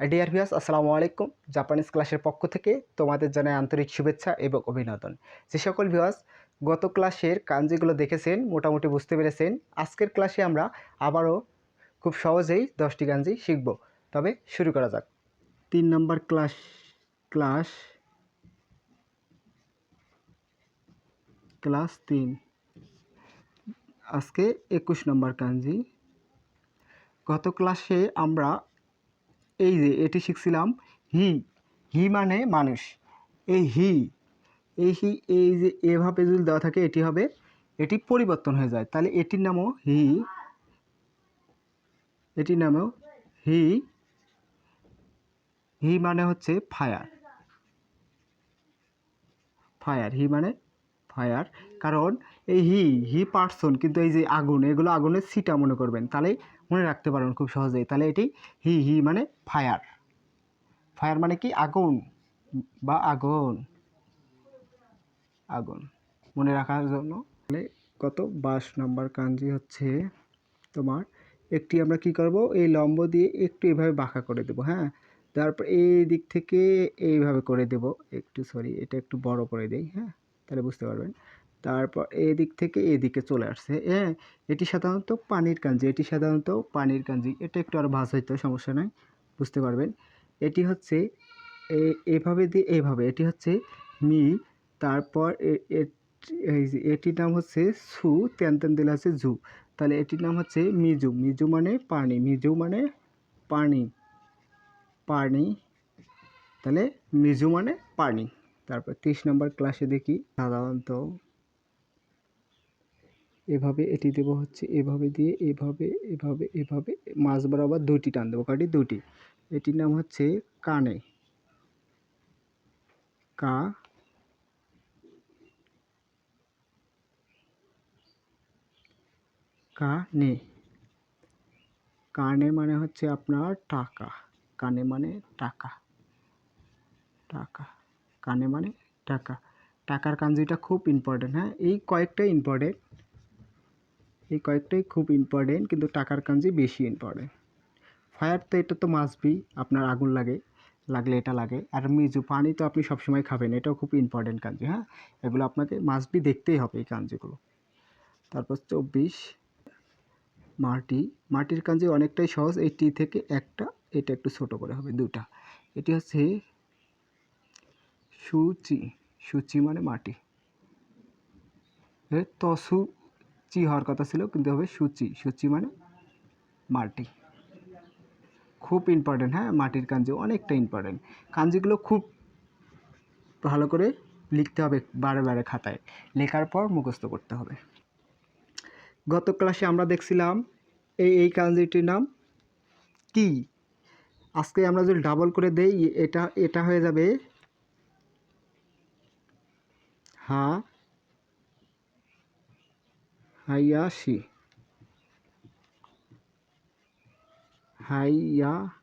Dear viewers আসসালামু আলাইকুম Japanese ক্লাসের পক্ষ থেকে তোমাদের জানাই আন্তরিক শুভেচ্ছা এবং অভিনন্দন। যে সকল ভিউয়ার্স গত ক্লাসের কাঞ্জিগুলো দেখেছেন, মোটামুটি বুঝতে পেরেছেন, আজকের ক্লাসে আমরা আবারও খুব সহজেই দশটি কাঞ্জি শিখব। তবে শুরু করা যাক। তিন নম্বর ক্লাস ক্লাস ক্লাস তিন। আজকে একুশ নম্বর কাঞ্জি। গত ক্লাসে আমরা এই যে, এটি শিখছিলাম হি। হি মানে মানুষ। এই হি এই হি, এই যে, এভাবে যদি দেওয়া থাকে, এটি হবে, এটি পরিবর্তন হয়ে যায়। তাহলে এটির নামও হি। এটির নামও হি। হি মানে হচ্ছে ফায়ার। ফায়ার, হি মানে ফায়ার। কারণ এই হি হি পার্সন কিন্তু এই যে আগুন, এগুলো আগুনের সিটা মনে করবেন। তাহলে মনে রাখতে পারবেন খুব সহজেই। তাহলে এটি হি হি মানে ফায়ার ফায়ার মানে কি? আগুন বা আগুন। আগুন। মনে রাখার জন্য। তাহলে কত? বাস নাম্বার কাঞ্জি হচ্ছে তোমার। একটি আমরা কি করব? এই লম্ব দিয়ে একটু এভাবে বাঁকা করে দেব হ্যাঁ? তারপর এই দিক থেকে এইভাবে করে দেব। একটু সরি এটা একটু বড় করে দেই হ্যাঁ? তাহলে বুঝতে পারবেন। তারপর এদিক থেকে এদিকে চলে আসছে। হ্যাঁ এটি সাধারণত পানির কাঞ্জি। এটি সাধারণত পানির কাঞ্জি। এটা একটু আর ভাজ হইতো সমস্যা নাই, বুঝতে পারবেন। এটি হচ্ছে এভাবে দিয়ে এভাবে। এটি হচ্ছে মি, তারপর এটির নাম হচ্ছে সু তেন তেন দিলে হচ্ছে জু। তাহলে এটির নাম হচ্ছে মিজু। মিজু মানে পানি। মিজু মানে পানি। পানি, তাহলে মিজু মানে পানি। তারপর তিরিশ নম্বর ক্লাসে দেখি। সাধারণত এভাবে এটি দেব হচ্ছে, এভাবে দিয়ে, এভাবে এভাবে এভাবে মাছ বরাবর দুটি টান দেবো কাটি দুটি এটির নাম হচ্ছে কানে। কা, কানে। কানে মানে হচ্ছে আপনার টাকা। কানে মানে টাকা। টাকা। কানে মানে টাকা। টাকার কাঞ্জিটা খুব ইম্পর্টেন্ট হ্যাঁ? এই কয়েকটাই ইম্পর্টেন্ট এই কয়েকটাই খুব ইম্পর্টেন্ট কিন্তু টাকার কাঞ্জি বেশি ইম্পর্টেন্ট ফায়ার তো এটা তো মাসবি আপনার আগুন লাগে, লাগলে এটা লাগে। আর মিজু, পানি তো আপনি সবসময় খাবেন, এটাও খুব ইম্পর্টেন্ট কাঞ্জি হ্যাঁ? এগুলো আপনাকে মাসবি দেখতেই হবে এই কাঞ্জিগুলো। তারপর চব্বিশ, মাটি। মাটির কাঞ্জি অনেকটাই সহজ, এই টি থেকে একটা, এটা একটু ছোট করে হবে দুটা এটি হচ্ছে সুচি। সুচি মানে মাটি। তসু চি হওয়ার কথা ছিল, কিন্তু হবে সুচি। সুচি মানে মাটি। খুব ইম্পর্টেন্ট হ্যাঁ? মাটির কাঞ্জি অনেকটা ইম্পর্টেন্ট কাঞ্জিগুলো খুব ভালো করে লিখতে হবে বারে বারে খাতায়। লেখার পর মুখস্থ করতে হবে। গত ক্লাসে আমরা দেখছিলাম এই এই কাঞ্জিটির নাম কি? আজকে আমরা যদি ডাবল করে দেই, এটা এটা হয়ে যাবে হা হাইয়াশি হাইয়াশি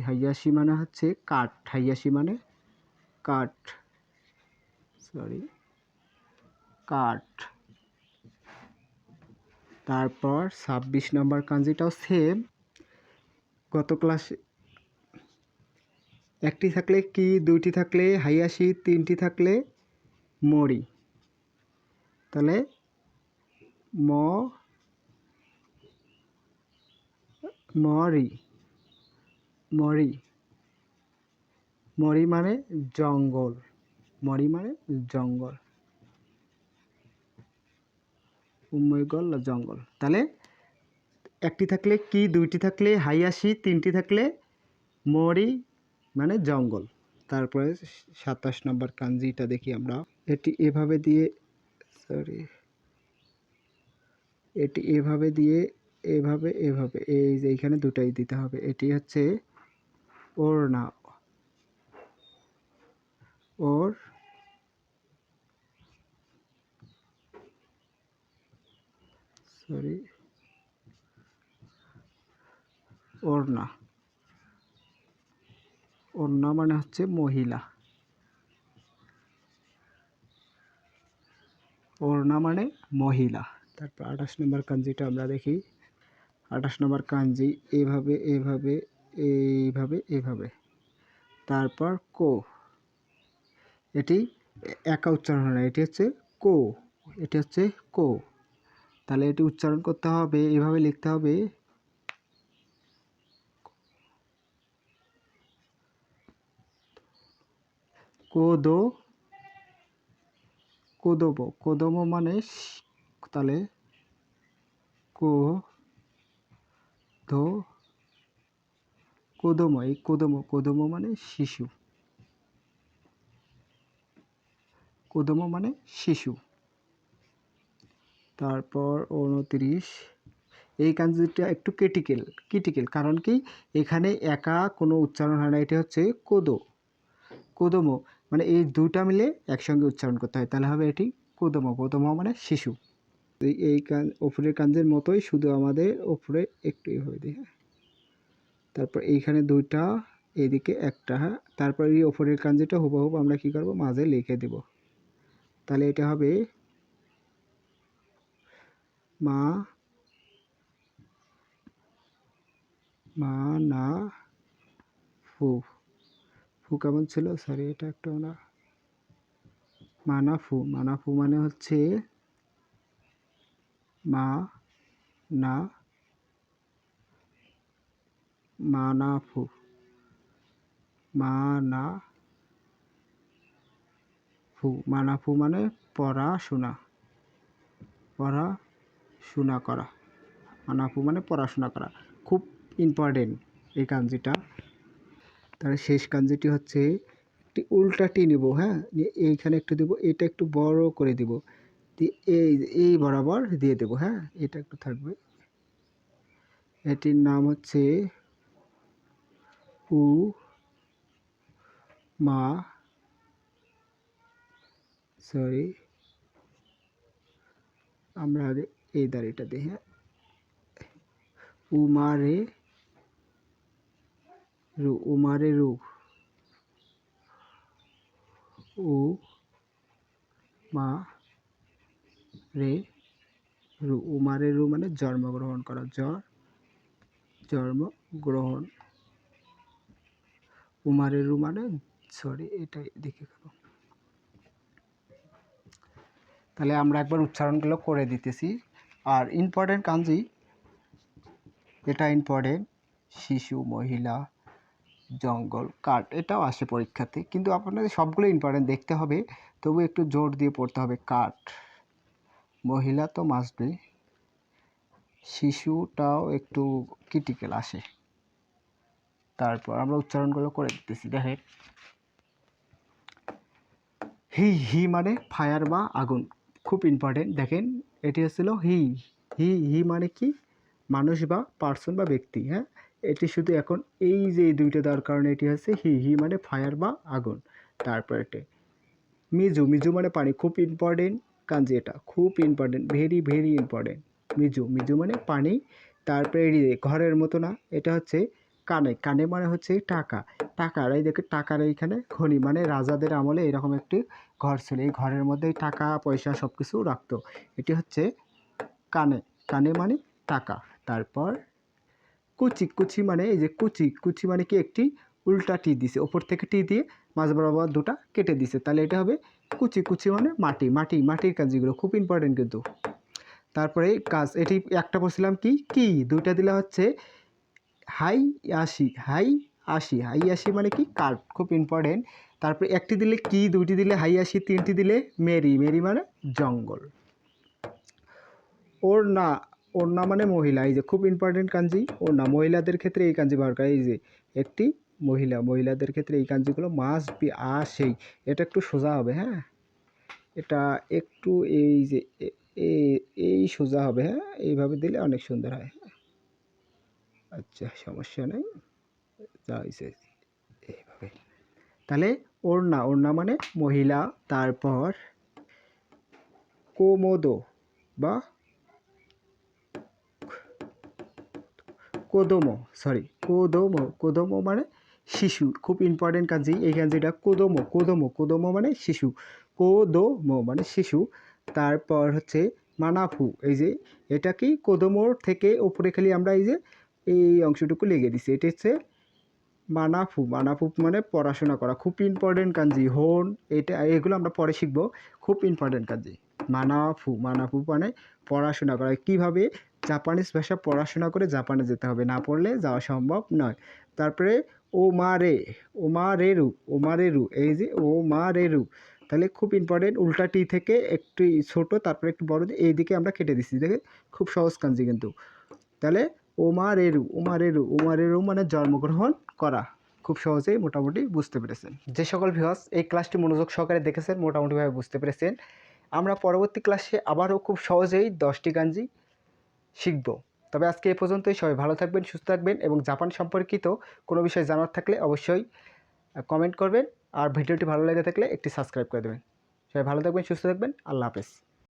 হাইয়াশি মানে হচ্ছে কাঠ। হাইয়াশি মানে কাঠ। সরি কাঠ। তারপর ছাব্বিশ নম্বর কাঞ্জিটাও সেম গত ক্লাসে একটি থাকলে কি, দুইটি থাকলে হাইয়াশি তিনটি থাকলে মরি তাহলে ম, মরি মরি মরি মানে জঙ্গল, মরি মানে জঙ্গল উম্মৈগল জঙ্গল। তাহলে একটি থাকলে কি, দুইটি থাকলে হাইয়াশি তিনটি থাকলে মরি মানে জঙ্গল। তারপরে সাতাশ নম্বর কাঞ্জিটা দেখি আমরা। এটি এভাবে দিয়ে সরি এটি এভাবে দিয়ে, এভাবে এভাবে, এই যে এইখানে দুটাই দিতে হবে। এটি হচ্ছে ওড়না ওর সরি ওড়না ওড়না মানে হচ্ছে মহিলা। ওড়না মানে মহিলা। তারপর আঠাশ নম্বর কাঞ্জিটা আমরা দেখি। আঠাশ নম্বর কাঞ্জি, এভাবে এভাবে, এইভাবে এইভাবে তারপর কো। এটি একা উচ্চারণ হয় না, এটি হচ্ছে কো। এটি হচ্ছে কো। তাহলে এটি উচ্চারণ করতে হবে, এভাবে লিখতে হবে। কোদো কোদোবো কোদমো মানে তাহলে কো, ধো, কোদমো, এই কোদমো কোদমো মানে শিশু। কোদমো মানে শিশু। তারপর উনত্রিশ এই কাঞ্জিটা একটু ক্রিটিক্যাল ক্রিটিক্যাল কারণ কি? এখানে একা কোনো উচ্চারণ হয় না, এটা হচ্ছে কোদো। কোদমো মানে এই দুটা মিলে একসঙ্গে উচ্চারণ করতে হয়। তাহলে হবে এটি কোদমো কোদমো মানে শিশু। এই এই কান, ওপরের কাঞ্জের মতোই শুধু আমাদের ওপরে একটু এভাবে দিই হ্যাঁ তারপর এইখানে দুইটা, এদিকে একটা। হ্যাঁ তারপর এই ওপরের কাঞ্জিটা হুবহুব আমরা কি করব? মাঝে লিখে দেব। তাহলে এটা হবে মা মা, না, ফু। ফু কেমন ছিল? সরি এটা একটু না মানাফু। মানাফু মানে হচ্ছে মা না মানাফু। মানা ফু মানাফু মানে পড়াশোনা। পড়াশোনা করা। মানাফু মানে পড়াশোনা করা। খুব ইম্পর্টেন্ট এই কাঞ্জিটা। তাহলে শেষ কাঞ্জিটি হচ্ছে একটি উল্টাটি নেব হ্যাঁ? এইখানে একটু দেবো, এটা একটু বড় করে দেব। দিয়ে এই এই বরাবর দিয়ে দেবো হ্যাঁ? এটা একটু থাকবে। এটির নাম হচ্ছে উ মা সরি, আমরা আগে এই দাড়িটা দিই হ্যাঁ? উমারে রু উমারে রু। উ মা রে রু উমারে রু মানে জন্মগ্রহণ করা। জ্বর, জন্মগ্রহণ। উমারে রু মানে সরি এটা দেখে গেল তাহলে আমরা একবার উচ্চারণগুলো করে দিতেছি। আর ইম্পর্টেন্ট কাঞ্জি, এটা ইম্পর্টেন্ট শিশু, মহিলা। জঙ্গল, কাঠ, এটাও আসে পরীক্ষাতে। কিন্তু আপনাদের সবগুলো ইম্পর্টেন্ট দেখতে হবে। তবু একটু জোর দিয়ে পড়তে হবে কাঠ। মহিলা তো মাসবে শিশুটাও একটু ক্রিটিক্যাল আসে। তারপর আমরা উচ্চারণগুলো করে দিতেছি, দেখেন। হি হি মানে ফায়ার বা আগুন। খুব ইম্পর্টেন্ট দেখেন, এটি হচ্ছিল হি। হি হি মানে কি? মানুষ বা পার্সন বা ব্যক্তি হ্যাঁ? এটি শুধু এখন এই যে দুইটা দেওয়ার কারণে এটি হচ্ছে হি হি মানে ফায়ার বা আগুন। তারপর এটি মিজু মিজু মানে পানি, খুব ইম্পর্টেন্ট কাঞ্জি এটা খুব ইম্পর্টেন্ট ভেরি ভেরি ইম্পর্টেন্ট মিজু মিজু মানে পানি, তারপরে ঘরের মতো না, এটা হচ্ছে কানে কানে মানে হচ্ছে টাকা। টাকার, এই দেখে টাকার এইখানে খনি মানে রাজাদের আমলে এরকম একটি ঘর ছিল। এই ঘরের মধ্যেই টাকা, পয়সা সব কিছু রাখতো। এটি হচ্ছে কানে কানে মানে টাকা। তারপর কুচি কুচি মানে এই যে কুচি কুচি মানে কি একটি উল্টা টি দিছে, ওপর থেকে টি দিয়ে মাঝ বরাবর দুটা কেটে দিছে। তাহলে এটা হবে কুচি কুচি মানে মাটি মাটি, মাটির কাজগুলো খুব ইম্পর্টেন্ট কিন্তু। তারপরে কাজ, এটি একটা বলছিলাম কি? কি? দুইটা দিলে হচ্ছে হাই আশি হাই আশি হাই আশি মানে কি? কার্ড খুব ইম্পর্টেন্ট তারপরে একটি দিলে কি, দুইটি দিলে হাই আশি, তিনটি দিলে মেরি মেরি মানে জঙ্গল। ওর না ওর না মানে মহিলা, এই যে খুব ইম্পর্টেন্ট কাঞ্জি। ওর না মহিলাদের ক্ষেত্রে এই কাঞ্জি ব্যবহার করে। এই যে একটি মহিলা, মহিলাদের ক্ষেত্রে এই কাঞ্জিগুলো মাস্ট বি আসেই। এটা একটু সোজা হবে হ্যাঁ? এটা একটু এই যে এই সোজা হবে হ্যাঁ? এইভাবে দিলে অনেক সুন্দর হয় আচ্ছা সমস্যা নেই। যা এইভাবে। তাহলে ওড়না ওড়না মানে মহিলা, তারপর কোমোদো বা কোদোমো সরি কোদোমো কোদোমো মানে শিশু, খুব ইম্পর্টেন্ট কাজই এই কাজটা কোদোমো কোদোমো কোদোমো মানে শিশু, কোদোমো মানে শিশু, তারপর হচ্ছে মানাফু, এই যে এটা কি কোদোমোর থেকে ওপরে খালি আমরা এই যে এই অংশটুকু লেগে দিছি, এটা হচ্ছে মানাফু মানাফু মানে পড়াশোনা করা, খুব ইম্পর্টেন্ট কাঞ্জি হোন, এটা, এগুলো আমরা পরে শিখব, খুব ইম্পর্টেন্ট কাঞ্জি মানাফু মানাফু মানে পড়াশোনা করা, কীভাবে জাপানিজ ভাষা পড়াশোনা করে জাপানে যেতে হবে, না পড়লে যাওয়া সম্ভব নয়। তারপরে ও মা রে ও মা রেরু ও মা রেরু এই যে ও মা রেরু তাহলে খুব ইম্পর্টেন্ট উল্টা টি থেকে একটু ছোট, তারপরে একটু বড়, এই দিকে আমরা কেটে দিচ্ছি দেখে খুব সহজ কাঞ্জি কিন্তু। তাহলে ওমা রেরু ওমা রেরু ওমা রেরু মানে জন্মগ্রহণ করা। খুব সহজেই মোটামুটি বুঝতে পেরেছেন। যে সকল ভিউয়ার্স এই ক্লাসটি মনোযোগ সহকারে দেখেছেন, মোটামুটিভাবে বুঝতে পেরেছেন। আমরা পরবর্তী ক্লাসে আবারও খুব সহজেই দশটি গাঞ্জি শিখব। তবে আজকে এ পর্যন্তই। সবাই ভালো থাকবেন, সুস্থ থাকবেন এবং জাপান সম্পর্কিত কোনো বিষয় জানার থাকলে অবশ্যই কমেন্ট করবেন। আর ভিডিওটি ভালো লেগে থাকলে একটি সাবস্ক্রাইব করে দেবেন। সবাই ভালো থাকবেন, সুস্থ থাকবেন। আল্লাহ হাফেজ।